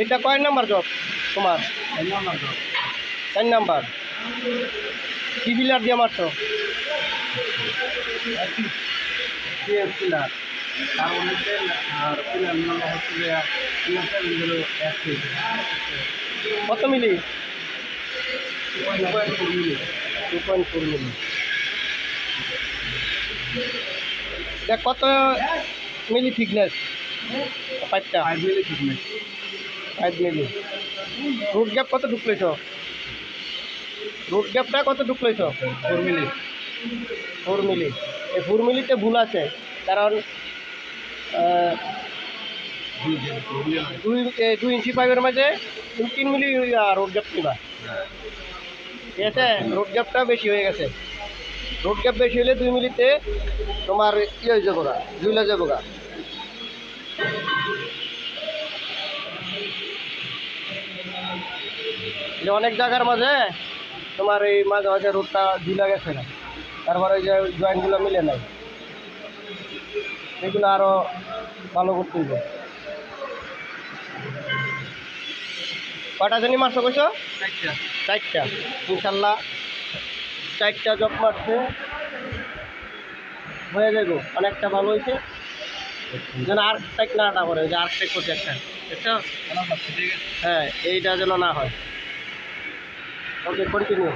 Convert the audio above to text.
এটা কয় number job তোমার? চার নাম্বার কি পিলার দিয়ে মারছো? কত milli? Two point four milli দেখ, কত মিলি থিকনেস পাইপটা ফাইভ মিলে। ঠিক নেই ফাইভ মিলি রুট গ্যাপ কত ঢুকলেছ রুট গ্যাপটা কত ঢুকলেছ ফোর মিলে। ফোর মিলি এই ফোর মিলিতে ভুল আছে, কারণ দুই দুই ইঞ্চি পাইপের মাঝে তিন মিলি রোড গ্যাপ নিবা ঠিক আছে? রোড গ্যাপটা বেশি হয়ে গেছে। রোড গ্যাপ বেশি হলে দুই মিলিতে তোমার কি হয়ে যাব গা ঝুলে যাব গা অনেক জায়গার মাঝে তোমার এই মাঝে মাঝে রোডটা ঝুলে গেছে না। তারপরে ওই যে জয়েন্টগুলো মিলে নাই এগুলো আরও ভালো করতে হবে কটা জানি মারছো কইছো? চারটা। ইনশাল্লাহ চারটা জব মারছে। হয়ে যাব অনেকটা ভালো হয়েছে যেন আর টাইক না না করে যে আর টাইক করছে একটা। দেখছ হ্যাঁ এইটা যেন না হয়। ওকে কন্টিনিউ